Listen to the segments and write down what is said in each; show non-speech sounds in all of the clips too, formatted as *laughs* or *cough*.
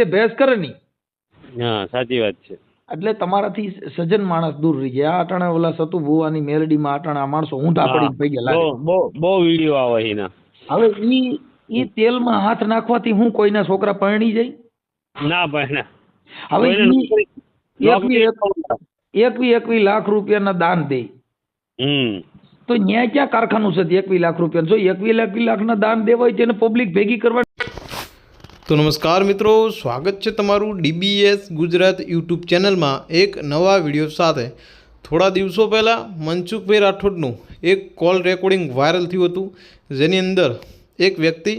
એ ભેસ કરે નહીં. હા સાચી વાત છે. એટલે તમારાથી સજન માણસ દૂર રહી જાય. આ અટાણે ઓલા સતુ ભુવાની મેલડીમાં અટાણે આ માણસો ઊંધા પડી પૈકી ગયા બહુ બહુ વીડિયો આવે એના. હવે ઈ ઈ તેલમાં હાથ નાખવાથી હું કોઈના છોકરા પરણી જાય? ના પણ હવે એકવી એકવી લાખ રૂપિયાના દાન દે. તો ન્યાય ક્યાં કારખાનું છે? એકવી લાખ રૂપિયા જો એકવી લાખ લાખના દાન દેવાય તેને પબ્લિક ભેગી કરવા તો નમસ્કાર મિત્રો, સ્વાગત છે તમારું ડીબીએસ ગુજરાત યુટ્યુબ ચેનલમાં એક નવા વીડિયો સાથે. થોડા દિવસો પહેલાં મનસુખભાઈ રાઠોડનું એક કોલ રેકોર્ડિંગ વાયરલ થયું હતું, જેની અંદર એક વ્યક્તિ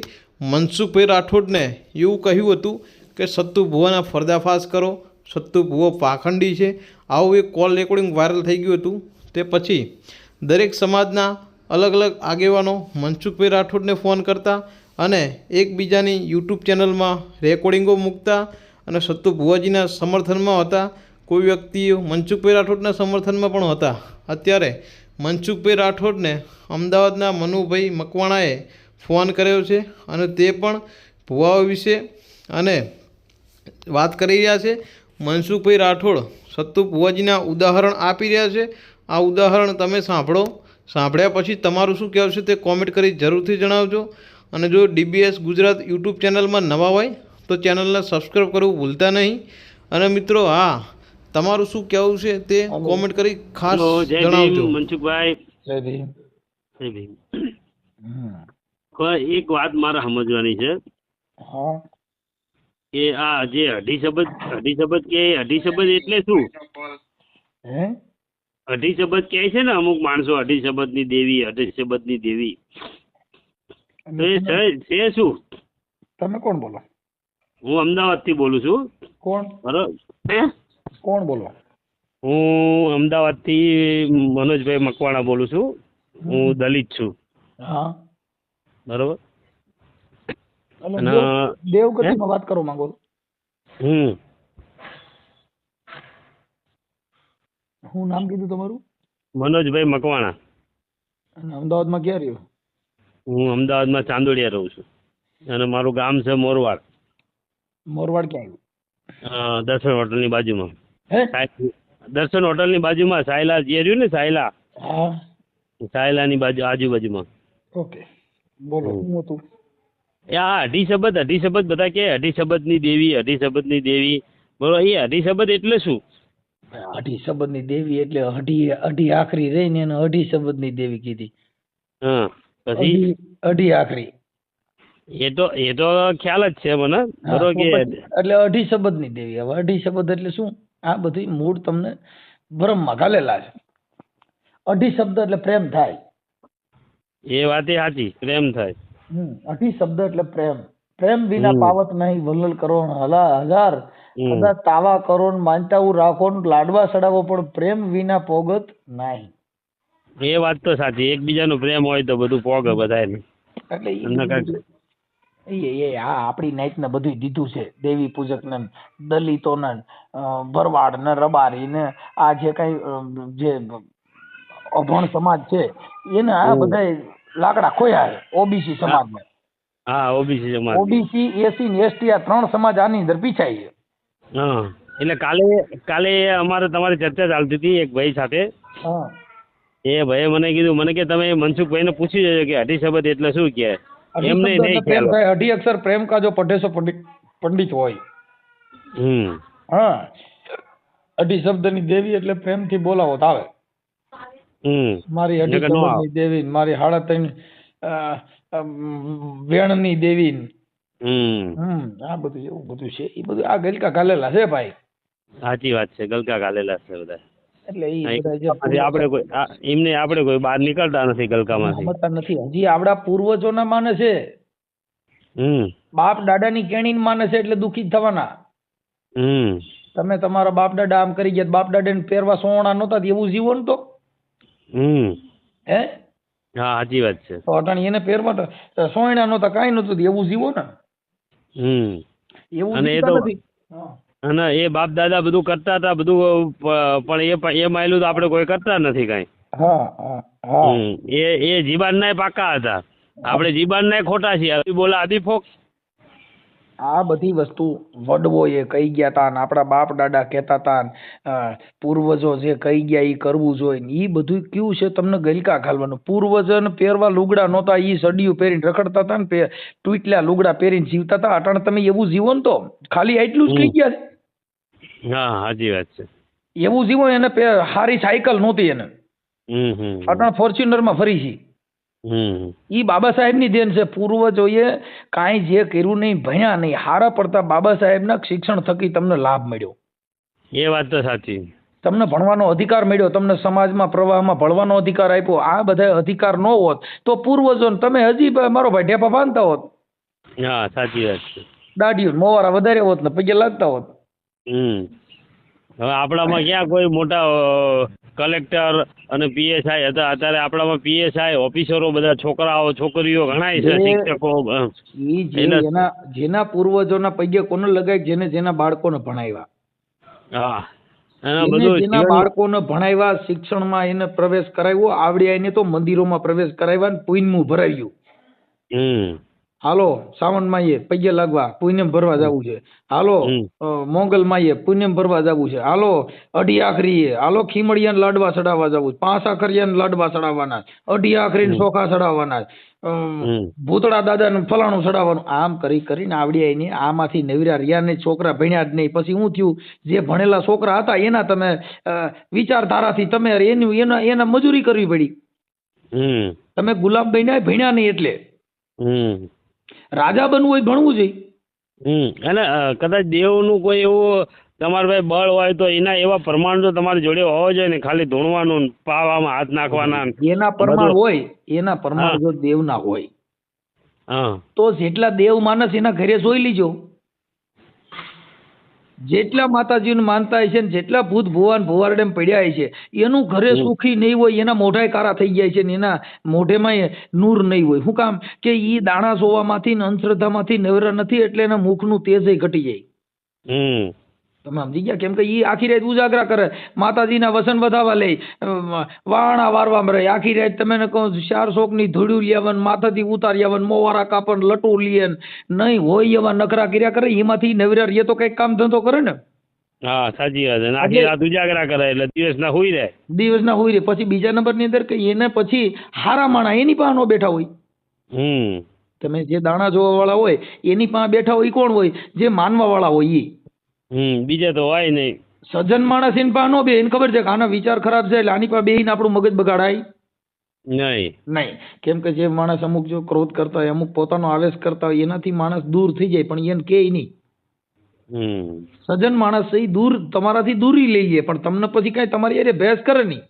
મનસુખભાઈ રાઠોડને એવું કહ્યું હતું કે, સત્તુ ભુવાના પર્દાફાશ કરો, સત્તુ ભુવો પાખંડી છે. આવું એક કોલ રેકોર્ડિંગ વાયરલ થઈ ગયું હતું. તે પછી દરેક સમાજના અલગ અલગ આગેવાનો મનસુખભાઈ રાઠોડને ફોન કરતા અને એકબીજાની યુટ્યુબ ચેનલમાં રેકોર્ડિંગો મૂકતા અને સત્તુ ભુવાજીના સમર્થનમાં હતા. કોઈ વ્યક્તિઓ મનસુખભાઈ રાઠોડના સમર્થનમાં પણ હતા. અત્યારે મનસુખભાઈ રાઠોડને અમદાવાદના મનુભાઈ મકવાણાએ ફોન કર્યો છે અને તે પણ ભુવાઓ વિશે અને વાત કરી રહ્યા છે. મનસુખભાઈ રાઠોડ સત્તુ ભુવાજીના ઉદાહરણ આપી રહ્યા છે. આ ઉદાહરણ તમે સાંભળો. સાંભળ્યા પછી તમારું શું કહેવું છે તે કોમેન્ટ કરી જરૂરથી જણાવજો. અને જો ડીબીએસ ગુજરાત યુટ્યુબ ચેનલમાં નવા હોય તો ચેનલને સબસ્ક્રાઈબ કરવું ભૂલતા નહીં. અને મિત્રો હા તમારું શું કહેવું છે તે કોમેન્ટ કરી ખાસ જણાવજો. મનસુખભાઈ. જય ભીમ. જય ભીમ. કોઈ એક વાત મારે સમજવાની છે. હા. કે આ જે અઢી શબ્દ અઢી શબ્દ કે અઢી શબ્દ એટલે શું? હે? અઢી શબ્દ કહે છે ને અમુક માણસો અઢી શબ્દની દેવી અઢી શબ્દની દેવી. છે- છે શું? તમે કોણ બોલો? હું અમદાવાદથી બોલું છું. કોણ? બરોબર કોણ બોલો? હું અમદાવાદથી મનોજભાઈ મકવાણા બોલું છું. હું દલિત છું. હા. બરોબર? દેવગતિમાં વાત કરવા માંગો? હમ. હું નામ કીધું તમારું? મનોજભાઈ મકવાણા. અને અમદાવાદમાં ક્યાં રહ્યો? હું અમદાવાદમાં ચાંદોડિયા રહું છું. અને મારું ગામ છે મોરવાડ. મોરવાડ ક્યાં દર્શન હોટલની બાજુમાં. હે? દર્શન હોટલની બાજુમાં સાયલા જે રહ્યું ને સાયલા. હા. સાયલાની બાજુ આજુબાજુમાં. ઓકે. બોલો. શું હતું? આ અઢી શબ્દ અઢી શબ્દ બધા કે અઢી શબ્દની દેવી અઢી શબ્દની દેવી. બરોબર એ અઢી શબ્દ એટલે શું? અઢી શબ્દની દેવી એટલે અઢી અઢી આખરી રહી ને એને અઢી શબ્દની દેવી કીધી. હા. પછી? અઢી આખરી. એ તો એ તો ખ્યાલ જ છે મને. હા, બરોબર કે એટલે અઢી શબ્દની દેવી. હવે અઢી શબ્દ એટલે શું? આ બધી મૂળ તમને ભ્રમમાં ઘાલેલા છે. અઢી શબ્દ એટલે પ્રેમ થાય. એ વાત એ સાચી. પ્રેમ થાય. અઢી શબ્દ એટલે પ્રેમ. પ્રેમ વિના પાવત નહીં વલ્લલ કરો હલા હજાર. બધા તાવા કરો ને માનતાવું રાખો ને લાડવા સડાવો પણ પ્રેમ વિના પોગત નહીં. એ વાત તો સાચી એકબીજાનો પ્રેમ હોય તો બધું પોગે બધાને એટલે એ એ આ આપણી નાઈટ ને બધું દીધું છે દેવી પૂજક ને દલિતો ને ભરવાડ ને રબારી ને આ જે કઈ જે અભણ સમાજ છે એને આ બધા લાકડા ખોયા છે ઓબીસી સમાજમાં હા ઓબીસી સમાજ. ઓબીસી એસી ને એસટી આ ત્રણ સમાજ આની અંદર પીછાય છે. હા એટલે કાલે કાલે અમારે તમારી ચર્ચા ચાલતી હતી એક ભાઈ સાથે. હા. એ ભાઈએ મને કીધું મને કે તમે મનસુખભાઈને પૂછી જજો કે અઢી શબ્દ એટલે શું કે એમને નહીં ખ્યાલ થાય. અઢી અક્ષર પ્રેમ કા જો પઢેસો પંડિત હોય. હમ. હા. અઢી શબ્દની દેવી એટલે પ્રેમથી બોલાવો તો આવે. હમ. મારી અઢી શબ્દની દેવી મારી હાડા ત્રણ વેણની દેવી. હમ. આ બધું એવું બધું છે. એ બધું આ ગલકા ગાલેલા છે ભાઈ. સાચી વાત છે. ગલકા ગાલેલા છે બધા. એટલે પછી આપણે કોઈ એમને આપણે કોઈ બહાર નીકળતા નથી ગલકામાંથી સમજતા નથી. હજી આપડા પૂર્વજોના માને છે. હમ. બાપ દાદાની કેણીને માને છે એટલે દુખી થવાના. હમ. તમે તમારા બાપ દાદા આમ કરી ગયા બાપ દાદાને પહેરવા સોણા નહોતા એવું જીવન તો? હમ. હે? હા સાચી વાત છે. તો અટાણી એને પહેરવા સોયણા નહોતા કાંઈ નહોતું એવું જીવો ને હમ. એવું અને એ તો- નથી. અને એ બાપ દાદા બધું કરતા હતા બધું પણ એ એ માયલું તો આપણે કોઈ કરતા નથી કાંઈ. હા એ એ જીબાન ના પાકા હતા. આપણે જીબાન ના ખોટા છીએ. આદિ બોલા આદિ ફોક આ બધી વસ્તુ વડવોએ કહી ગયા તા ને આપણા બાપ દાદા કહેતા તા પૂર્વજો જે કહી ગયા એ કરવું જોઈએ ને એ બધું કયું છે તમને ગલકા ઘાલવાનું પૂર્વજોને પહેરવા લુગડા નહોતા ઈ સડિયું પહેરીને રખડતા હતા ને ટૂટલા લુગડા પહેરીને જીવતા હતા અટાણે તમે એવું જીવો ને તો ખાલી આટલું જ કહી ગયા છે. હા સાચી વાત છે. એવું જીવન એને સારી હારી સાયકલ નહોતી એને. અટણ ફોર્ચ્યુનરમાં ફરી છે ઈ બાબા સાહેબની દેન છે પૂર્વજોએ કાંઈ જે કર્યું નહીં ભણ્યા નહીં હારા પડતા બાબા સાહેબના શિક્ષણ થકી તમને લાભ મળ્યો. એ વાત તો સાચી. તમને ભણવાનો અધિકાર મળ્યો તમને સમાજમાં પ્રવાહમાં ભણવાનો અધિકાર આપ્યો. આ બધા અધિકાર ન હોત તો પૂર્વજો તમે હજી મારો ભાઈ ઢેપા બાંધતા હોત. હા સાચી વાત છે. દાઢીઓ મોવારા વધારે હોત ને પગે લાગતા હોત. હમ. હવે આપણામાં ક્યાં કોઈ મોટા કલેક્ટર અને પીએસઆઈ હતા. અત્યારે આપણામાં પીએસઆઈ ઓફિસરો બધા છોકરાઓ છોકરીઓ ઘણા છે શિક્ષકો અ, ઈ જે એના- એના જેના પૂર્વજોના પગે કોને લગાય જેને જેના બાળકોને ભણાવ્યા? હા. એના બધું જેના બાળકોને ભણાવ્યા શિક્ષણમાં એને પ્રવેશ કરાવ્યો આવડ્યા એને તો મંદિરોમાં પ્રવેશ કરાવ્યા ને પુણ્યનું ભરાવ્યું. હમ. હાલો શ્રાવણ માયે પગે લાગવા પુણ્યમ ભરવા જવું છે. હાલો મોગલ માઈએ પુણ્યમ ભરવા જવું છે. હાલો અઢી આખરીએ હાલો ખીમડિયાને લાડવા ચડાવવા જવું છે. પાંચ આખરિયાને લાડવા ચડાવવાના. અઢી આખરીને ચોખા ચડાવવાના છે. દાદા ને ભૂતળા દાદાને ફલાણું ચડાવવાનું. આમ કરી કરીને આવડ્યા એને આમાંથી નવરા રિયા ને છોકરા ભણ્યા જ નહીં. પછી શું થયું? જે ભણેલા છોકરા હતા એના તમે વિચારધારાથી તમે એનું એના એના મજૂરી કરવી પડી. તમે ગુલામ બન્યા ભણ્યા નહીં એટલે. હમ. રાજા બનવું હોય ભણવું જોઈએ હમ અને કદાચ દેવનું કોઈ એવું તમારે ભાઈ બળ હોય તો એના એવા પ્રમાણ જો તમારી જોડે હોવા જોઈએ ને ખાલી ધૂણવાનું પાવામાં હાથ નાખવાના એના પ્રમાણ હોય એના પ્રમાણ. જો દેવના હોય હા. તો જેટલા દેવ માનસ એના ઘરે જોઈ લીજો. જેટલા માતાજીને માનતા હોય છે ને જેટલા ભૂત ભુવાન ભુવારડે પડ્યા હોય છે એનું ઘરે સુખી નહીં હોય એના મોઢાએ કારા થઈ જાય છે ને એના મોઢેમાં નૂર નહીં હોય. શું કામ? કે ઈ દાણા સોવામાંથી ને અંધશ્રદ્ધામાંથી નવરા નથી એટલે એના મુખનું તેજ ઘટી જાય. તમે સમજી ગયા? કેમ કે એ આખી રાત ઉજાગરા કરે. માતાજીના વસન વધાવા લે. વાણા વારવા મરે આખી રાત તમે કહો ચાર શોકની ધૂળ્યું લેવન માથાથી ઉતારી આવન મોવારા કાપન લટુ લીયન નહીં હોય એવા નખરા કર્યા કરે એમાંથી નવરા રે તો કંઈક કામ ધંધો કરે ને. હા સાચી વાત છે. આખી રાત ઉજાગરા કરે એટલે દિવસના હુઈ રહે. દિવસના હોય રહે. પછી બીજા નંબરની અંદર કે એને પછી હારા માણા એની પાસે બેઠા હોય. હમ. તમે જે દાણા જોવા વાળા હોય એની પાસે બેઠા હોય કોણ હોય? જે માનવા વાળા હોય ઈ. હમ બીજા તો હોય નહીં. સજ્જન માણસ એની પાસે નો બે એને ખબર છે કે આના વિચાર ખરાબ છે એટલે આની પાસે બેહીને આપણું મગજ બગાડાય? નહીં. નહીં. કેમ કે જે માણસ અમુક જો ક્રોધ કરતા હોય અમુક પોતાનો આવેશ કરતા હોય એનાથી માણસ દૂર થઈ જાય પણ એને કે નહીં. સજન માણસ છે દૂર તમારાથી દૂરી લઈ લે પણ તમને પછી કાંઈ તમારી અરે ભેંસ કરે નહીં.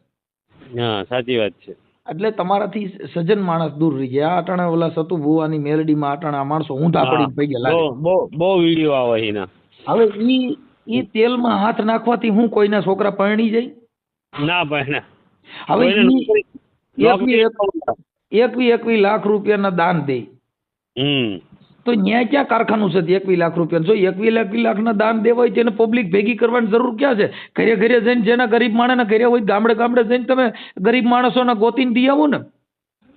હા સાચી વાત છે. એટલે તમારાથી સજન માણસ દૂર રહી જાય. આ અટાણે ઓલા સતુ ભુવાની મેલડીમાં અટાણા માણસો પડીને પૈગે બહુ બહુ બહુ વીડિયો આવે એના. હવે ઈ ઈ તેલમાં હાથ નાખવાથી હું કોઈના છોકરા પરણી જાય? ના ભાઈ હવે એકવી એકવી એકવી લાખ રૂપિયાના દાન દે. તો ન્યા ક્યાં કારખાનું છે એકવી લાખ રૂપિયા જો એકવી લાખ લાખના દાન દેવા હોય તેને પબ્લિક ભેગી કરવાની જરૂર ક્યાં છે? ઘરે ઘરે જઈને જેના ગરીબ માણસના ઘરે હોય ગામડે ગામડે જઈને તમે ગરીબ માણસોના ગોતીને દઈ આવો ને.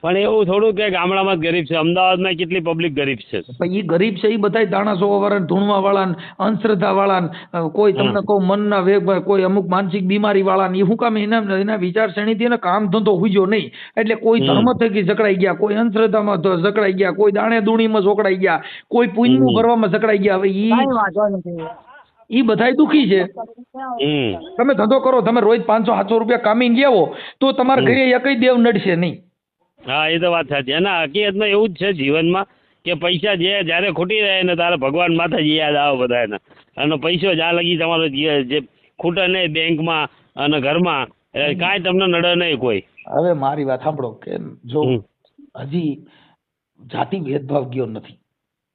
પણ એવું થોડું કે ગામડામાં જ ગરીબ છે. અમદાવાદમાં કેટલી પબ્લિક ગરીબ છે? એ ગરીબ છે એ બધા દાણા વાળા ધૂણવા વાળા ને અંધશ્રદ્ધા વાળા કોઈ તમને કહું મનના વેગ કોઈ અમુક માનસિક બીમારી વાળા ને એ શું કામ એના એના વિચારસરણીથી એને કામ ધંધો હુજ્યો નહીં. એટલે કોઈ ધર્મ થકી જકડાઈ ગયા કોઈ અંધશ્રદ્ધામાં જકડાઈ ગયા કોઈ દાણે દૂણીમાં જોકડાઈ ગયા કોઈ પુણ્યનું હમ. ભરવામાં જકડાઈ ગયા. હવે ઈ એ બધાય દુખી છે. તમે ધંધો કરો તમે રોજ પાંચસો સાતસો રૂપિયા કામીને ગયા તો તમારા ઘરે એકય દેવ નડશે નહીં. હા એ તો વાત સાચી. અને હકીકતમાં એવું જ છે જીવનમાં કે પૈસા જે જ્યારે ખૂટી જાય ને ત્યારે ભગવાન માતાજી યાદ આવે બધાને. અને પૈસો જ્યાં લગી તમારો જે ખૂટે નહીં બેંકમાં અને ઘરમાં કાંઈ તમને નડે નહીં કોઈ. હવે મારી વાત સાંભળો કે જો. હજી જાતિ ભેદભાવ ગયો નથી.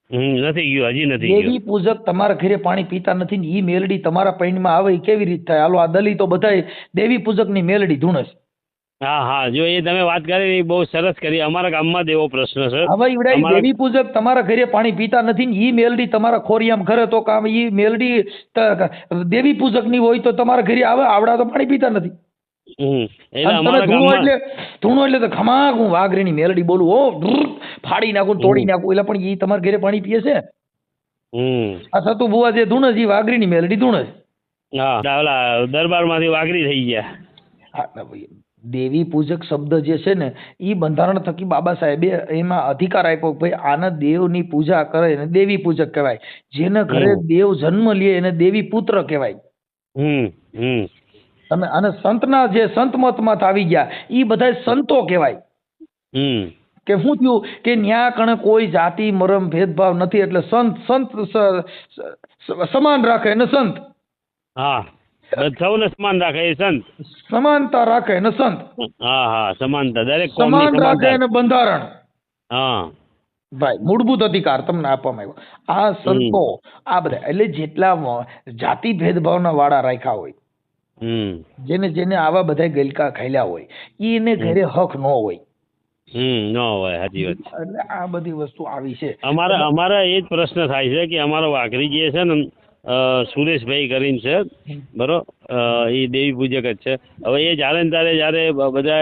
નથી ગયો હજી નથી એવી દેવી પૂજક તમારા ઘરે પાણી પીતા નથી ને ઈ મેલડી તમારા પૈણમાં આવે કેવી રીત થાય? હાલો આ દલિતો બધાય દેવી પૂજકની મેલડી ધૂણસ હા હા. જો એ તમે વાત કરી એ બહુ સરસ કરી. અમારા ગામમાં જ એવો પ્રશ્ન છે. હવે ઈવડાય દેવી પૂજક તમારા ઘરે પાણી પીતા નથી ને ઈ મેલડી તમારા ખોરિયામ ઘરે તો કામ ઈ મેલડી દેવી પૂજકની હોય તો તમારા ઘરે આવે આવડા તો પાણી પીતા નથી. એટલે ધૂણો એટલે તો ખમાક હું વાઘરીની મેલડી બોલું ઓ ફાડી નાખું તોડી નાખું એટલે પણ ઈ તમારા ઘરે પાણી પીએ છે? આ સતુ બુવા જે ધૂણસ ઈ વાઘરીની મેલડી ધૂણસ હા ઓલા દરબારમાંથી વાઘરી થઈ ગયા. હા, ભાઈ. દેવી પૂજક શબ્દ જે છે ને એ બંધારણ થકી બાબા સાહેબે એમાં અધિકાર આપ્યો કે ભાઈ આને દેવની પૂજા કરે એને દેવી પૂજક કહેવાય. જેને ઘરે દેવ જન્મ લે એને દેવી પુત્ર કહેવાય તમે અને સંતના જે સંત મતમાં આવી ગયા એ બધા સંતો કહેવાય. હમ. કે શું થયું કે ન્યા કણે કોઈ જાતિ મરમ ભેદભાવ નથી એટલે સંત સંત સમાન રાખે એને સંત. હા. સૌને સમાન રાખે એ સંત. સમાનતા રાખે ને સંત. હા હા સમાનતા. દરેક સમાન રાખે ને બંધારણ. હા. ભાઈ મૂળભૂત અધિકાર તમને આપવામાં આવ્યો. આ સંતો આ બધા એટલે જેટલા જાતિ ભેદભાવના વાળા રાખ્યા હોય જેને જેને આવા બધા ગલકા ખાયલા હોય એને ઘરે હક ન હોય. હમ ન હોય સાચી વાત. એટલે આ બધી વસ્તુ આવી છે. અમારા અમારા એ જ પ્રશ્ન થાય છે કે અમારો વાઘરી જે છે ને સુરેશભાઈ કરીને છે. બરો એ દેવી પૂજક જ છે. હવે એ જ્યારે ને ત્યારે બધા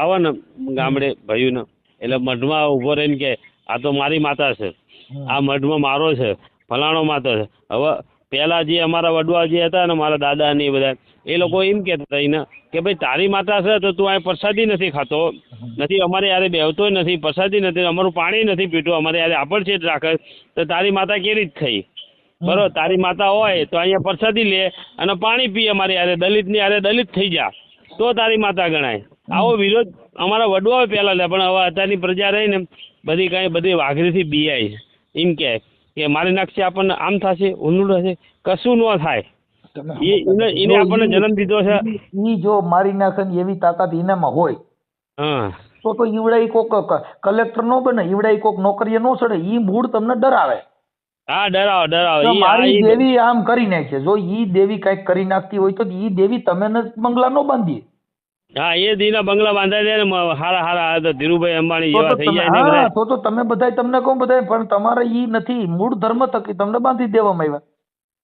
આવે ને ગામડે ભાઈઓને, એટલે મઢમાં ઊભો રહીને કે, આ તો મારી માતા છે. આ મઢમાં મારો છે. ફલાણો માતા છે. હવે પેલા જે અમારા વડવા જે હતા ને મારા દાદા ને એ બધા, એ લોકો એમ કહેતા એને કે, ભાઈ, તારી માતા છે તો તું અહીં પ્રસાદી નથી ખાતો. નથી, અમારે યારે બેહતોય નથી, પ્રસાદી નથી, અમારું પાણી નથી પીતું, અમારે યારે આપણ છે રાખે. તો તારી માતા કેવી રીતે થઈ? બરોબર તારી માતા હોય તો અહીંયા પ્રસાદી લે અને પાણી પી આરે યારે દલિતની યારે દલિત થઈ જા. તો તારી માતા ગણાય. આવો વિરોધ અમારા વડવાઓ પહેલા લે પણ હવે અત્યારની પ્રજા રહી ને બધી કાંઈ બધી વાઘરીથી બીઆઈ એમ કે કે મારી નાખશે આપણને આમ થશે ઊંધું થશે કશું ન થાય. એને- એને આપણને જન્મ દીધો છે. ઈ જો મારી નાખે એવી તાકાત એનામાં હોય હા. તો તો ઈવડાઈ કોક કલેક્ટર નો બને ઈવડાઈ કોક નોકરીએ નો ચડે ઈ મૂળ તમને ડરાવે. હા ડરાવો ડરાવો. મારી દેવી આમ કરી નાખે. જો ઈ દેવી કંઈક કરી નાખતી હોય તો ઈ દેવી તમે બંગલા નો બાંધી હા એ દીના બંગલા બાંધાય દે ને હારા હારા તો ધીરુભાઈ અંબાણી જેવા થઈ જાય ને તો તો તમે બધાય તમને કહું બધાય પણ તમારે ઈ નથી. મૂળ ધર્મ થકી તમને બાંધી દેવામાં આવ્યા.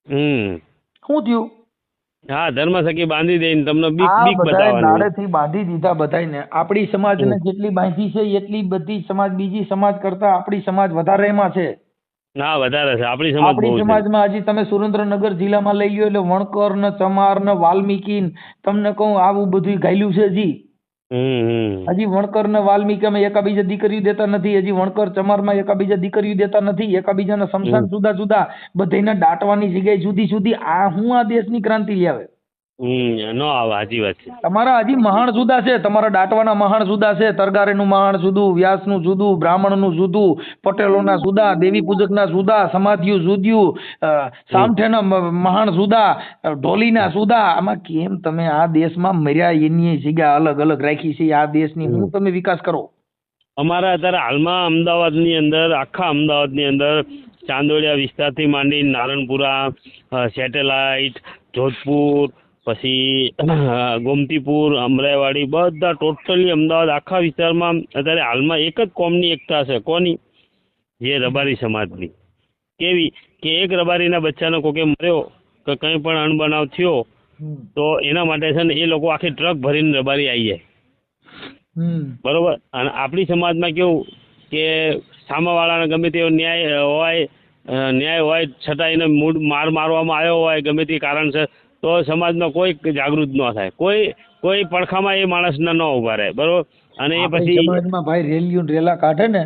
હમ. શું થયું? હા ધર્મ સખી બાંધી દઈને તમને બીક બીક બતાવવાની. નાડેથી બાંધી દીધા બધાયને. આપણી સમાજને જેટલી બાંધી છે એટલી બધી સમાજ બીજી સમાજ કરતા આપણી સમાજ વધારે એમાં છે. હા વધારે છે. આપણી સમાજ આપણી સમાજમાં હજી તમે સુરેન્દ્રનગર જિલ્લામાં લઈ લ્યો એટલે વણકર ને ચમાર ને વાલ્મીકી તમને કહું આવું બધું ગાયલું છે હજી. હજી વણકર ને વાલ્મીકીમાં એકાબીજા દીકરીઓ દેતા નથી હજી વણકર ચમારમાં એકાબીજા દીકરીઓ દેતા નથી એકાબીજાના સમસાન જુદા જુદા બધાને દાટવાની જગ્યાએ જુદી જુદી આ હું આ દેશની ક્રાંતિ લાવે ન આવે સાચી વાત છે. તમારા હજી મહાણ જુદા છે. તમારા દાટવાના મહાણ જુદા છે. તરગારેનું મહાણ જુદું વ્યાસનું જુદું બ્રાહ્મણનું જુદું પટેલોના જુદા દેવી પૂજકના જુદા સમાધિયું જુદ્યું સામઠેના મહાણ જુદા ઢોલીના જુદા. આમાં કેમ તમે આ દેશમાં મર્યા એની જગ્યા અલગ અલગ રાખી છે? આ દેશની હું તમે વિકાસ કરો? અમારા અત્યારે હાલમાં અમદાવાદની અંદર આખા અમદાવાદની અંદર ચાંદોડિયા વિસ્તારથી માંડી નારણપુરા સેટેલાઇટ જોધપુર પછી ગોમતીપુર અમરાઈવાડી બધા ટોટલી અમદાવાદ આખા વિસ્તારમાં અત્યારે હાલમાં એક જ કોમની એકતા છે. કોની? જે રબારી સમાજની. કેવી? કે એક રબારીના બચ્ચાનો કોકે મર્યો કે કંઈ પણ અણબનાવ થયો તો એના માટે છે ને એ લોકો આખી ટ્રક ભરીને રબારી આવી જાય. બરોબર? અને આપણી સમાજમાં કેવું કે સામાવાળાને ગમે તેવો ન્યાય હોય ન્યાય હોય છતાં એને મૂળ માર મારવામાં આવ્યો હોય ગમે તે કારણસર તો સમાજમાં કોઈ જાગૃત ન થાય. કોઈ કોઈ પડખામાં એ માણસને ન ઊભા રહે બરોબર? અને એ પછી સમાજમાં ભાઈ રેલીઓ રેલા કાઢે ને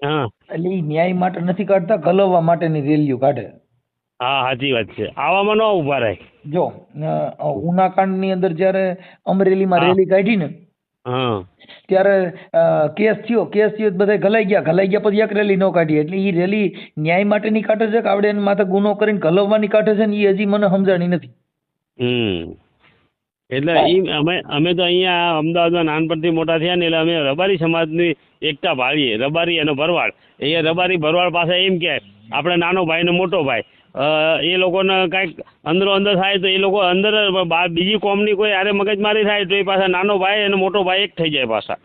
હા. એટલે ન્યાય માટે નથી કાઢતા ગલવવા માટેની રેલીઓ કાઢે. હા સાચી વાત છે. આવામાં ન ઊભા રહે. જો ઉનાકાંડ ઉનાકાંડની અંદર જ્યારે અમરેલીમાં રેલી કાઢી ને હા. ત્યારે કેસ થયો કેસ થયો બધા ઘલાઈ ગયા. ઘલાઈ ગયા પછી એક રેલી ન કાઢી. એટલે એ રેલી ન્યાય માટેની કાઢે છે કે એની માથે ગુનો કરીને ગલવવાની કાઢે છે ને એ હજી મને સમજાણી નથી. હમ. એટલે ઈ અમે અમે તો અહીંયા અમદાવાદમાં નાનપણથી મોટા થયા ને એટલે અમે રબારી સમાજની એકતા ભાળીએ. રબારી અને ભરવાડ. એ રબારી ભરવાડ પાસે એમ કે આપણે નાનો ભાઈ ને મોટો ભાઈ. એ લોકોને કાંઈક અંદરો અંદર થાય તો એ લોકો અંદર બીજી કોમની કોઈ આરે મગજમારી થાય તો એ પાછા નાનો ભાઈ અને મોટો ભાઈ એક થઈ જાય પાછા.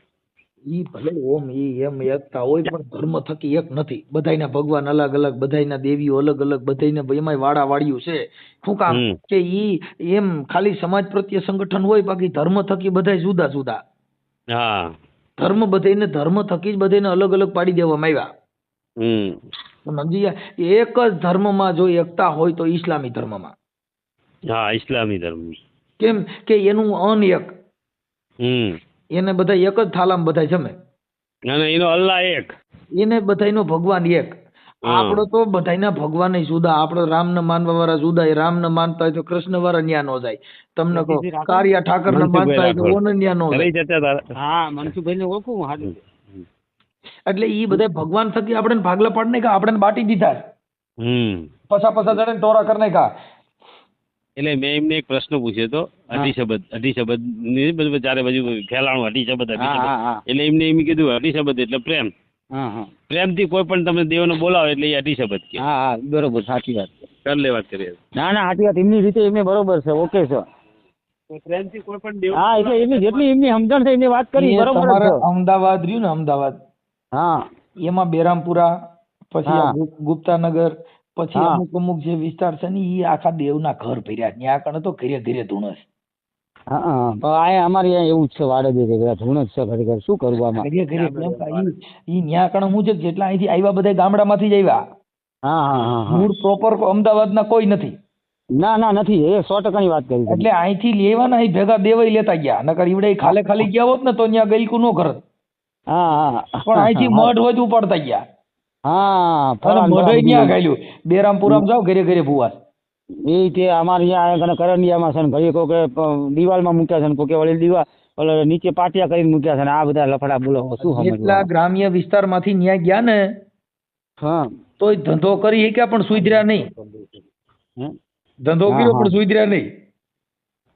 ઈ ભલે ઓમ ઈ એમ એકતા હોય પણ ધર્મ થકી એક નથી. બધાયના ભગવાન અલગ અલગ બધાયના દેવીઓ અલગ અલગ બધાયને એમાંય વાડા વાળ્યું છે. શું કામ? કે ઈ એમ ખાલી સમાજ પ્રત્યે સંગઠન હોય બાકી ધર્મ થકી બધાય જુદા જુદા. હા. ધર્મ બધાયને ધર્મ થકી જ બધાયને અલગ અલગ પાડી દેવામાં આવ્યા. સમજી ગયા એક જ ધર્મમાં જો એકતા હોય તો ઇસ્લામી ધર્મમાં. હા ઇસ્લામી ધર્મ. કેમ? કે એનું અન એક. હમ. એને બધા એક જ થાલામાં બધા જમે. અને એનો અલ્લાહ એક. એને બધાનો ભગવાન એક. આપણો તો બધાના ભગવાન જુદા આપણે રામને માનવા વાળા જુદા રામને માનતા હોય તો કૃષ્ણ વાળા ન્યા નો જાય. તમને કહો કારિયા ઠાકર ને માનતા હોય તો ઓને ન્યા નો જાય. હા મનસુભાઈ ને ઓળખું હાજર એટલે ઈ બધા ભગવાન થકી આપણે ભાગલા પાડ કા આપણે બાટી દીધા. પછા પસા પસા જણે ટોરા કરી નાખ્યા. એટલે મેં એમને એક પ્રશ્ન પૂછ્યો હતો અઢી શબ્દ અઢી શબ્દ બધું ચારે બાજુ ફેલાણું અઢી શબ્દ એટલે એમને એમ કીધું અઢી શબ્દ એટલે પ્રેમ. હા હા. પ્રેમથી કોઈ પણ તમે દેવને બોલાવો એટલે એ અઢી શબ્દ કે હા હા બરોબર સાચી વાત. કર લે વાત કરીએ. ના ના સાચી વાત એમની રીતે એમને બરોબર છે ઓકે છે. પ્રેમથી કોઈ પણ દેવ હા એટલે એમની જેટલી એમની સમજણ છે એમની વાત કરી બરોબર અમદાવાદ રહ્યું ને અમદાવાદ? હા. એમાં બેરામપુરા પછી ગુપ્તાનગર પછી અમુક અમુક જે વિસ્તાર છે ને એ આખા દેવના ઘર ભર્યા. ત્યાં કણે તો ઘરે ઘરે ધૂણસ. હા હા. પણ અમારે અહીંયા એવું જ છે વાડે બે બધા ધૂણ જ છે શું કરવું આમાં? ઘરે ઘરે ઈ ઈ કણે હું છે જેટલા અહીંથી આવ્યા બધા ગામડામાંથી જ આવ્યા હા હા હા મૂળ પ્રોપર અમદાવાદના કોઈ નથી. ના ના નથી. એ સો ટકાની વાત કરી એટલે અહીંથી લેવાના અહીં ભેગા દેવાય લેતા ગયા. નકર ઈવડે ખાલે ખાલી ગયા હોત ને તો ત્યાં ગઈકું નો કરત હા હા. પણ અહીંથી મઢ તો ઉપાડતા ગયા. હા અને જાવ ઘરે ઘરે ભુવા. એ તે અમારે અહીંયા કને કરંડિયામાં છે ને ઘડી કોકે દિવાલમાં મૂક્યા છે ને કોકે વળી દિવાલ ઓલો નીચે પાટિયા કરીને મૂક્યા છે ને આ બધા લફડા બોલો શું જેટલા એટલા ગ્રામ્ય વિસ્તારમાંથી ન્યા ગયા ને હા. તોય ધંધો કરી શક્યા પણ સુધર્યા નહીં. ધંધો કર્યો પણ સુધર્યા નહીં હા હા હા બરાબર સમજી ગયા?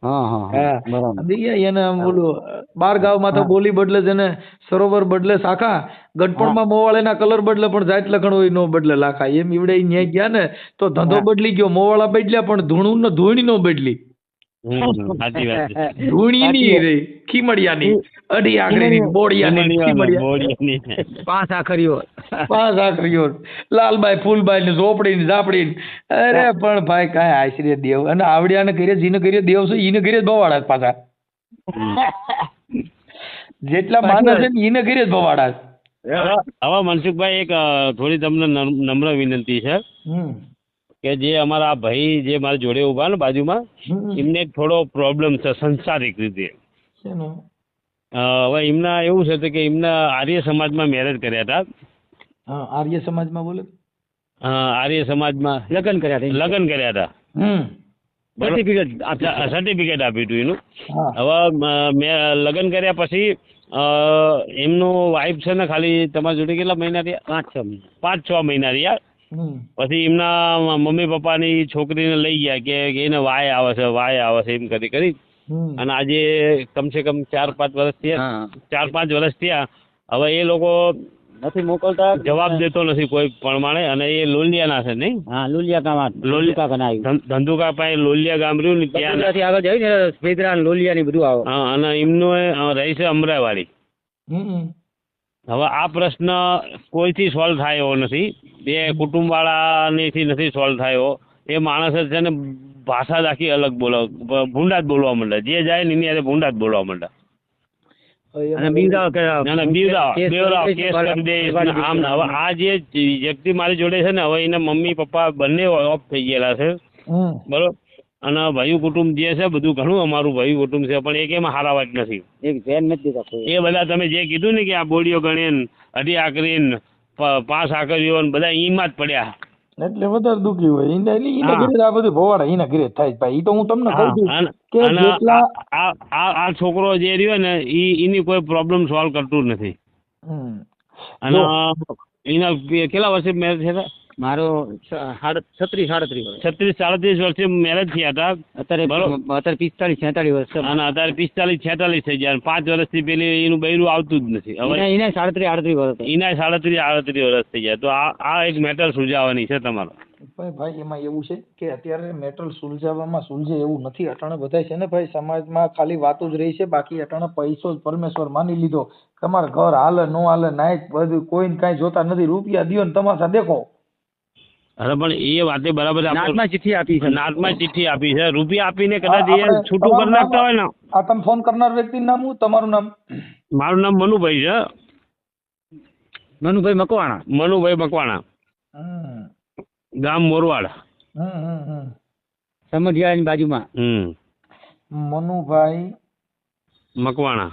એને આમ ઓલું બાર ગામમાં તો બોલી બદલે છે ને સરોવર બદલે શાખા ગઢપણમાં મોવાળેના કલર બદલે પણ જાત લખણ હોય નો બદલે લાખા. એમ ઈવડે ન્યાય ગયા ને તો ધંધો બદલી ગયો. મોવાળા બદલ્યા પણ ધૂણું ને ધૂણી નો બદલી. ધૂણી ની ખીમડિયાની. અઢી આંગળીની બોડિયાની. પાંચ આખરીઓ. પાંચ આખરીઓ. લાલભાઈ ફૂલભાઈ ને ઝોપડી ને ઝાપડી અરે પણ ભાઈ કાંઈ આશરે દેવ. અને આવડિયા ને ઘરે જીને કરીએ દેવ છે ઈને કરીએ જ ભવાડા પાછા. જેટલા માણસ છે ને ઈને કરીએ છે. હવે મનસુખભાઈ એક થોડી તમને નમ્ર વિનંતી છે. કે જે અમારા ભાઈ જે મારા જોડે ઊભા ને બાજુમાં એમને એક થોડો પ્રોબ્લેમ છે સંસારિક રીતે. હવે એમના એવું છે કે એમના આર્ય સમાજમાં મેરેજ કર્યા હતા. હા આર્ય સમાજમાં બોલો. અ, આર્ય સમાજમાં લગ્ન કર્યા હતા લગ્ન કર્યા હતા. સર્ટિફિકેટ સર્ટિફિકેટ આપ્યું હતું એનું. હવે મેં લગ્ન કર્યા પછી અ, એમનું વાઈફ છે ને ખાલી તમારી જોડે કેટલા મહિના રહ્યા પાંચ છ મહિના. પાંચ છ મહિના રહ્યા પછી એમના મમ્મી પપ્પાની છોકરીને લઈ ગયા કે એને વાય આવે છે વાય આવે છે એમ કરી કરી. અને આજે કમસે કમ ચાર પાંચ વર્ષ થયા. ચાર પાંચ વર્ષ થયા. હવે એ લોકો નથી મોકલતા? જવાબ દેતો નથી કોઈ પ્રમાણે અને એ લોલિયાના છે નહીં? હા લોલિયા. ગામ લોલિકા કનાય ધંધુકા પાસે લોલિયા ગામ રહ્યું ને ત્યાં બગડાથી આગળ જાય ને ફેદરા લોલિયા ને બધું આવે. હા, અને એમનું રહે છે અમરાવાડી. હવે આ પ્રશ્ન કોઈથી સોલ્વ થાય એવો નથી. બેથી નથી સોલ્વ થયો. એ માણસ છે ને ભાષા જ આખી અલગ બોલો ભૂંડા જ બોલવા માંડે. જે જાય ને એની હારે ભૂંડા જ બોલવા માંડે. અને કેસ કરી આમ હવે આ જે વ્યક્તિ મારી જોડે છે ને હવે એના મમ્મી પપ્પા બંને ઓફ થઈ ગયેલા છે. બરોબર? અને ભાઈ કુટુંબ જે છે બધું ઘણું અમારું ભાઈ કુટુંબ છે પણ એક એમાં હારા વાત નથી. એક ધ્યાન નથી એ બધા તમે જે કીધું ને કે આ બોડીઓ ગણીને અઢી આકરીને પ- પાંચ આકરીઓ ને બધા ઈમાં જ પડ્યા. એટલે વધારે દુખી હોય. એને એટલે એના ઘરે આ બધું ભવાડા એના ઘરે થાય ભાઈ. એ તો હું તમને કહું છું કે જેટલા આ આ છોકરો જે રહ્યો ને એ એની કોઈ પ્રોબ્લેમ સોલ્વ કરતું નથી. અને એના કેટલા વર્ષે મેરેજ થયા મારો છત્રીસ સાડત્રીસ વર્ષ. છત્રીસ સાડત્રીસ વર્ષે મેરેજ થયા હતા. અત્યારે અત્યારે પિસ્તાલીસ છેતાલીસ વર્ષ છે. અને અત્યારે પિસ્તાલીસ છેતાલીસ થઈ ગયા. પાંચ વર્ષથી પેલી એનું બૈરું આવતું જ નથી. હવે એને સાડત્રીસ આડત્રીસ વર્ષ એના સાડત્રીસ આડત્રીસ વર્ષ થઈ ગયા. તો આ આ એક મેટર સુલઝાવવાની છે તમારો. ભાઈ ભાઈ એમાં એવું છે કે અત્યારે મેટલ સુલઝાવવામાં સુલઝે એવું નથી. અટાણે બધા છે ને ભાઈ સમાજમાં ખાલી વાતો જ રહી છે. બાકી અટાણે પૈસો જ પરમેશ્વર માની લીધો. તમારે ઘર હાલે નો હાલે નાઈટ બધું કોઈને કાંઈ જોતા નથી. રૂપિયા દ્યો ને તમાશા દેખો. અરે પણ એ વાતે બરાબર નાટમાં ચિઠ્ઠી આપી છે. નાટમાં ચિઠ્ઠી આપી છે. રૂપિયા આપીને કદાચ એ છૂટું કરી નાખતા હોય ને. આ તમે ફોન કરનાર વ્યક્તિનું નામ હું? તમારું નામ? મારું નામ મનુભાઈ છે. મનુભાઈ મકવાણા. મનુભાઈ મકવાણા. ગામ મોરવાડ. હમ બાજુમાં. મનુભાઈ મકવાણા.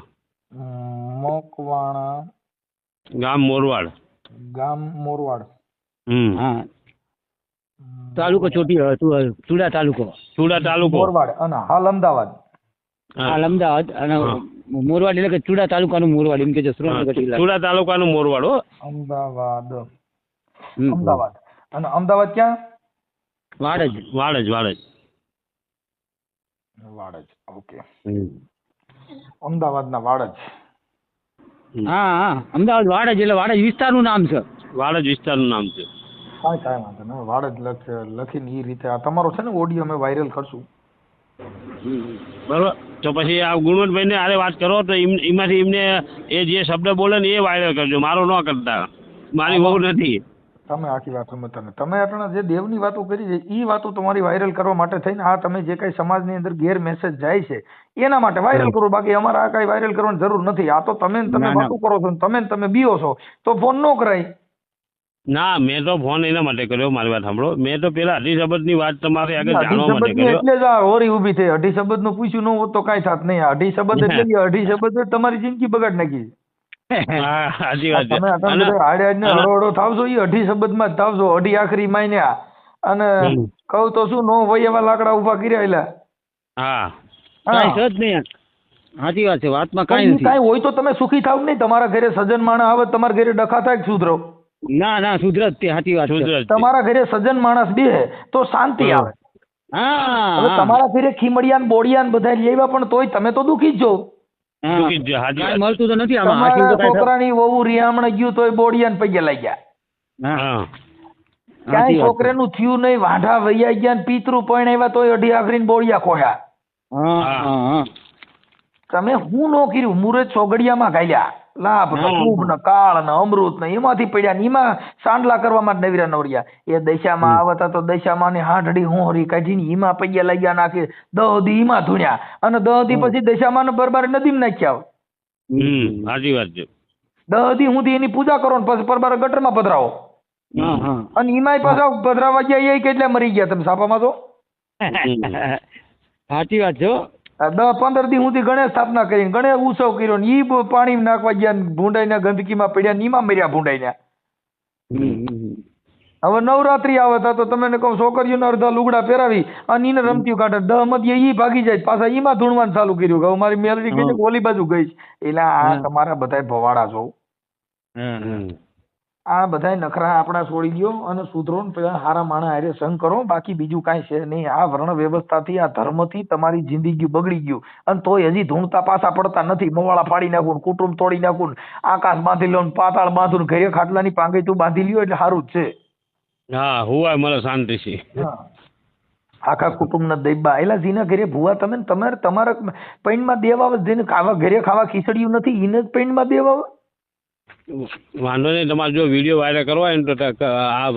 મકવાણા. ગામ મોરવાડ. ગામ મોરવાડ. હા. તાલુકો ચોટી ચુડા તાલુકો. ચુડા તાલુકો. મોરવાડ અને હાલ અમદાવાદ. હાલ અમદાવાદ અને મોરવાડ એટલે કે ચુડા તાલુકાનું મોરવાડ એમ કે છે સુરેન્દ્રનગર જિલ્લા. ચુડા તાલુકાનું મોરવાડ હો. અમદાવાદ. અમદાવાદ. અને અમદાવાદ ક્યાં? વાડજ. વાડજ વાડ જ વાડ જ વાડજ ઓકે. અમદાવાદના વાડજ. હા હા. અમદાવાદ વાડજ જ એટલે વાડજ વિસ્તારનું નામ છે. વાડજ વિસ્તારનું નામ છે. કાંઈ કાંઈ વાંધો નહીં. વાડજ લખ લખીને એ રીતે આ તમારો છે ને ઓડિયો અમે વાયરલ કરશું. બરોબર. તો પછી આ ગુણવંતભાઈને આરે વાત કરો તો એમાંથી એમને એ જે શબ્દ બોલે ને એ વાયરલ કરજો. મારો ન કરતા. મારી બહુ નથી. તમે આખી વાત સમજતા તમે તમે અટણા જે દેવની વાતો કરી છે એ વાતો તમારી વાયરલ કરવા માટે થઈને આ તમે જે કઈ સમાજની અંદર ગેર મેસેજ જાય છે એના માટે વાયરલ કરો. બાકી અમારે આ કઈ વાયરલ કરવાની જરૂર નથી. આ તો તમે તમે. વાતો કરો છો તમે તમે બીઓ છો. તો ફોન ન કરાય. ના મેં તો ફોન એના માટે કર્યો મારી વાત સાંભળો. મેં તો પેલા અઢી શબ્દની વાત તમારે આગળ જાણવા માટે કર્યો. એટલે જ આ હોરી ઊભી થઈ. અઢી શબ્દનું પૂછ્યું ન હોત તો કાંઈ થાત નહીં. અઢી શબ્દ એટલે જ અઢી શબ્દ તમારી જિંદગી બગાડ નાખી સાચી વાત છે. તમે હાડે હાડને હળો થાવશો એ અઢી શબ્દમાં જ થાવશો. અઢી આખરી માયન્યા. અને કહું તો શું નો હોય એવા લાકડા ઊભા કર્યા હા. કાંઈ જ નહીં સાચી વાત છે. વાતમાં કાંઈ કાંઈ નથી. કાંઈ હોય તો તમે સુખી થાવ નહીં. તમારા ઘરે સજન માણસ આવે તમારા ઘરે ડખા થાય સુધરો? ના ના સુધરત તે સાચી વાત છે. તમારા ઘરે સજ્જન માણસ બે તો શાંતિ આવે. હા તમારા ઘરે ખીમડિયા ને બોડિયા ને બધા લેવા પણ તોય તમે તો દુખી જ જો દુઃખી જ છે, સાચી કાંઈ વાત. મળતું તો નથી આમાં. તમારા આટલું તો કાંઈ છોકરાની વહુ રિયામણ ગયું તોય બોડિયા ને પૈયા લઈ ગયા હા. હા સાચી ક્યાંય. છોકરાનું થયું નહીં વાંઢા વૈયા ગયા ને પિતરું પણ આવ્યા તોય અઢી આખરી બોડિયા ખોયા હા હા હા. તમે હું નો કર્યું? મુરત ચોગડિયામાં ગાલ્યા લાભ ને શુભ ને કાળ ને અમૃત ને એમાંથી પડ્યા ને એમાં સાંડલા કરવામાં જ નવીરા નવરિયા. એ દશામાં આવતા તો દશામાં ની હાંઢડી હોહરી કાઢીને એમાં પૈયા લઈ નાખે. દહ દી એમાં ધૂણ્યા. અને દહ દી પછી દશામાં ને બરબાર નદીમાં નાખ્યા હમ સાચી વાત છે. દહ દી સુધી એની પૂજા કરો ને પછી પરબાર ગટરમાં પધરાવો. અને એમાંય પાછા પધરાવા ગયા એ કેટલા મરી ગયા તમે સાપામાં તો? સાચી વાત છે દસ પંદર દી સુધી ગણેશ સ્થાપના કરીને ગણેશ ઉત્સવ કર્યો ને ઈ પાણી નાખવા ગયા ભૂંડાઈના ગંદકીમાં પડ્યા ને મર્યા ભૂંડાઈના. હવે નવરાત્રી આવે તો તમે કહું છોકરીઓને અડધા લુગડા પહેરાવી અને એને રમતી કાઢે દહ મધ્ય ઈ ભાગી જાય પાછા ઈમાં ધૂણવાનું ચાલુ કર્યું કે હવે મારી મેલડી ગઈ કે ઓલી બાજુ ગઈ. એટલે આ તમારા બધાય ભવાડા છો. આ બધાય નખરા આપણા છોડી દો અને સુધરો ને પેલા હારા માણા હારે સંગ કરો બાકી બીજું કાંઈ છે નહીં. આ વર્ણ વ્યવસ્થાથી આ ધર્મથી તમારી જિંદગી બગડી ગયું. અને તોય હજી ધૂણતા પાછા પડતા નથી. મોવાળા ફાડી નાખું કુટુંબ તોડી નાખું આકાશ બાંધી લો પાતાળ બાંધું ઘરે ખાટલાની પાંગે તું બાંધી લ્યો એટલે સારું જ છે. હા હુવા મને શાંતિ છે. આખા કુટુંબના દૈબા એલા જીના ઘરે ભૂવા તમે તમારે તમારા પૈણમાં દેવા આવે જેને ખાવા ઘરે ખાવા ખીચડ્યું નથી એને જ પૈણમાં દેવા આવે વાંધો નહીં તમારે જો વીડિયો વાયરલ કરવા હોય ને તો આ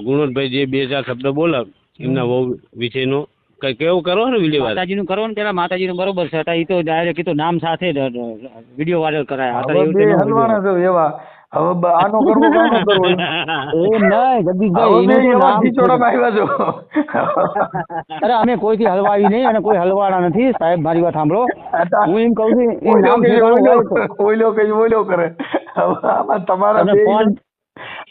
ગુણવંતભાઈ જે બે ચાર શબ્દ બોલે એમના બહુ વિષયનો કઈ કેવું કરો ને વીડિયો માતાજીનું કરો ને પેલા માતાજીનું બરોબર છે હતા એ તો ડાયરેક્ટ એ તો નામ સાથે વીડિયો વાયરલ કરાયા. હતા એવું હોવું હલવાના છો એવા. હવે બ- આનો કરવો કે કરવો? *laughs* એમ. નહીં જગદીશભાઈ એનું નામ ખીચોડામાં આવ્યા છો. *laughs* અરે અમે કોઈથી હલવાવી નહીં અને કોઈ હલવાના નથી સાહેબ મારી વાત સાંભળો. હું એમ કહું છું ઓઈલો કઈ ઓઈલો કરે. આમાં તમારા બે ફોન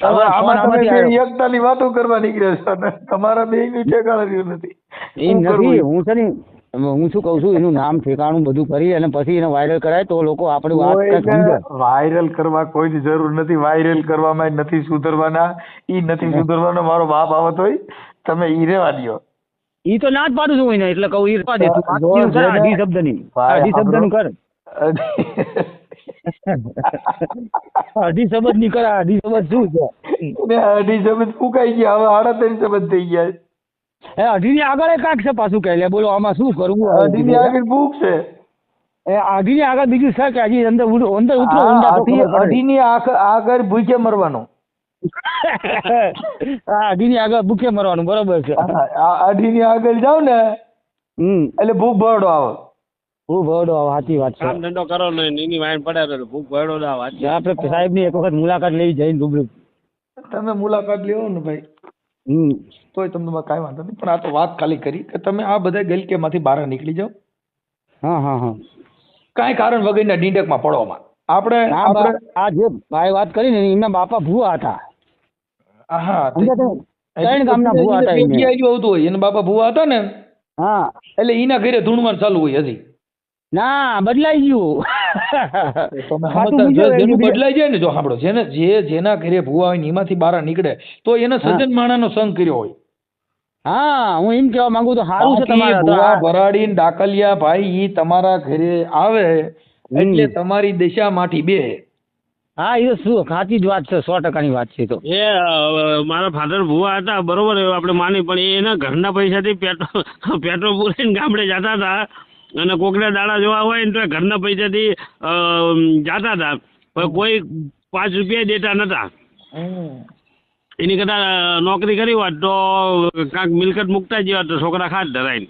આમાં તમે બે એકતાની વાતો કરવા નીકળ્યા છો તમારા બે નું ઠેકાણા રહ્યું નથી હું છે ને હું શું કહું છું એનું નામ ઠેકાણું બધું કરી અને પછી એને વાયરલ કરાય તો લોકો આપણી વાત વાયરલ કરવા કોઈની જરૂર નથી વાયરલ કરવામાં નથી સુધરવાના ઈ નથી સુધરવાનો મારો બાપ આવત હોય તમે ઈ રેવા દ્યો. ઈ તો ના જ પાડું છું એટલે કહું ઈ રવા દે તું શબ્દની ભાઈ અઢી શબ્દનું કર. અઢી શબ્દની કર અઢી શબ્દ શું છે? અઢી શબ્દ ફૂંકાઈ ગયા હવે આડા ત્રણ શબ્દ થઈ ગયા એ અઢી ની આગળ કાંક છે પાછું કહે લે બોલો આમાં શું કરવું અઢી ની આગળ ભૂખ છે. એ અઢી ની આગળ બીજું છે કે હજી અંદર અંદર ઉતરો અઢી ની આગળ ભૂખે મરવાનું. *laughs* અઢી ની આગળ ભૂખે મરવાનું બરોબર છે. આ અઢી ની આગળ જાવ ને એટલે ભૂખ ભરડો આવે. ખૂબ ભરડો સાચી વાત કામ ધંધો કરો ને એની વાઈન પડે તો ભૂખ ભરડો ના વાત આપણે સાહેબની એક વખત મુલાકાત લેવી જઈને રૂબરૂ. તમે મુલાકાત લ્યો ને ભાઈ. હમ. તોય તમને કાંઈ વાંધો નહીં. પણ આ તો વાત ખાલી કરી કે તમે આ બધા ગલકેમાંથી બહાર નીકળી જાઓ. હા હા હા. કાંઈ કારણ વગરના ડીંડકમાં પડવામાં. આપણે આ આપણે આ જે ભાઈ વાત કરી ને એમના બાપા ભૂવા હતા. હા ત્રણ ગામના ભૂવા હતા એના બાપા ભૂવા હતા ને? હા. એટલે એના ઘરે ધૂણવાનું ચાલુ હોય હજી. ના બદલાઈ ગયું. *laughs* જેનું બદલાઈ જાય ને જો સાંભળો જેને જે જેના ઘરે ભૂવા હોય ને એમાંથી બહાર નીકળે તો એને સજ્જન માણાનો સંગ કર્યો હોય. હા હું એમ કહેવા માંગુ તો સારું છે તમારા ભૂવા ભરાડી ડાકલિયા ભાઈ ઈ તમારા ઘરે આવે એટલે તમારી દિશા માઠી બે. હા એ શું સાચી જ વાત છે સો ટકાની વાત છે તો. એ મારા ફાધર ભુવા હતા બરોબર એ આપણે માની પણ એના ઘરના પૈસાથી પેટ્રોલ પેટ્રોલ પૂરીને ગામડે જતા હતા. અને કોકડા દાડા જોવા હોય ને તો ઘરના પૈસાથી જાતા હતા. પણ કોઈ પાંચ રૂપિયા દેતા નતા. એની કરતા નોકરી કરી હોત તો કાંક મિલકત મૂકતા જ તો છોકરા ખાત ધરાય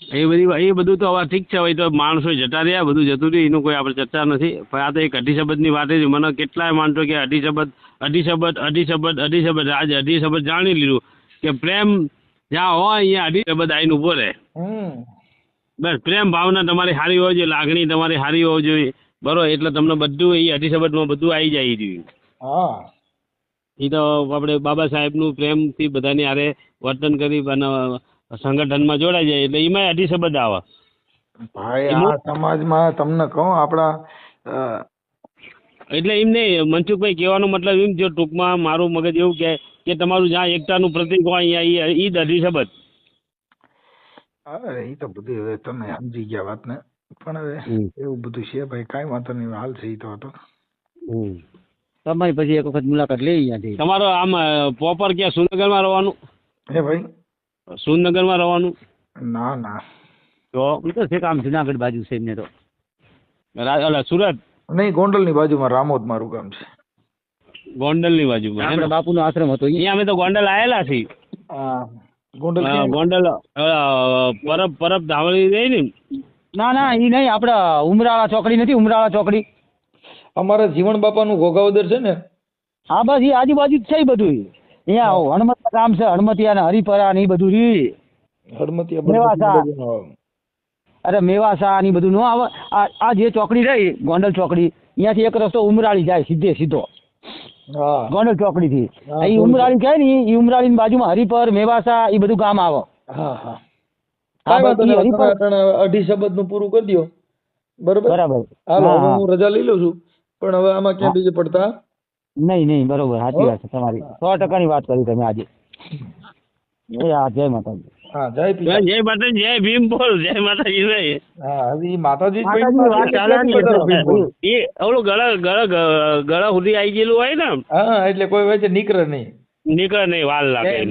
એ બધી એ બધું તો હવે ઠીક છે હવે તો માણસો જતા રહ્યા બધું જતું રહ્યું એનું કોઈ આપણે ચર્ચા નથી. પણ આ તો એક અઢી શબ્દની વાત છે મને કેટલાય માણસો કે અઢી શબ્દ અઢી શબ્દ અઢી શબ્દ અઢી શબ્દ આજે અઢી શબ્દ જાણી લીધું કે પ્રેમ જ્યાં હોય અહીંયા અઢી શબ્દ આવીને ઊભો રહે. બસ પ્રેમ ભાવના તમારી સારી હોવી જોઈએ લાગણી તમારી સારી હોવી જોઈએ. બરોબર એટલે તમને બધું એ અઢી શબ્દમાં બધું આવી જાય જોઈએ હા. એ તો આપણે બાબા સાહેબનું પ્રેમથી બધાની હારે વર્તન કરી અને સંગઠનમાં જોડાઈ જાય એટલે એમાં અઢી શબ્દ આવે. ભાઈ આ સમાજમાં તમને કહું આપણા એટલે એમ નહીં મનસુખભાઈ કહેવાનો મતલબ એમ જો ટૂંકમાં મારું મગજ એવું કે કે તમારું જ્યાં એકતાનું પ્રતિક હોય અહીંયા ઈ- ઈ જ અઢી શબ્દ. અરે એ તો બધું હવે તમે સમજી ગયા વાતને. પણ હવે એવું બધું છે ભાઈ કાંઈ વાંધો નહીં હાલ છે તો હતો. તમારી પછી એક વખત મુલાકાત લઈ અહીંયાથી. તમારો આમ પ્રોપર ક્યાં સુરનગરમાં રહેવાનું? હે ભાઈ? સુરનગરમાં રહેવાનું? ના ના. તો? એ તો છે કામ જુનાગઢ બાજુ છે એમને તો. સુરત? નહીં ગોંડલની બાજુમાં રામોદ મારું ગામ છે. ગોંડલની બાજુમાં બાજુ બાપુ નો બાપુનો આશ્રમ હતો અહીંયા. અમે તો ગોંડલ આયેલા છીએ. ગોંડલ ગોંડલ પરબ પરબ ધાવળી રહી ને ના ના એ નહીં આપણે ઉમરાળા ચોકડી નથી ઉમરાળા ચોકડી. અમારા બાપા બાપાનું ઘોઘાવદર છે ને? હા બસ એ આજુબાજુ જ છે બધું અહીંયા હણમત ગામ છે હણમતિયા ને હરિપરા ને એ બધું રી. હડમતિયા અરે મેવાસા ને બધું નો આવે. આ જે ચોકડી રહી ગોંડલ ચોકડી અહીંયાથી એક રસ્તો ઉમરાળી જાય સીધે સીધો. ગોંડલ ચોકડી થી એ ઉમરાળી કહે ને એ ઉમરાળી બાજુમાં હરિપર મેવાસા એ બધું ગામ આવે. અઢી શબ્દનું પૂરું કરી દો. બરોબર? બરાબર. હાલો હા, રજા લઈ લઉં છું. પણ હવે આમાં ક્યાં બીજે પડતા? નહીં નહીં બરોબર સાચી વાત છે તમારી. સો ટકાની વાત કરી તમે આજે. જય માતાજી. હા જય પિતા. જય માતાજી જય ભીમ બોલ જય માતાજી હા હવે ને. એ ઓલું ગળા ગળા ગળા સુધી આવી ગયેલું હોય ને હા એટલે કોઈ વચ્ચે નીકળે નહીં. નીકળે નહીં વાલ લાગે.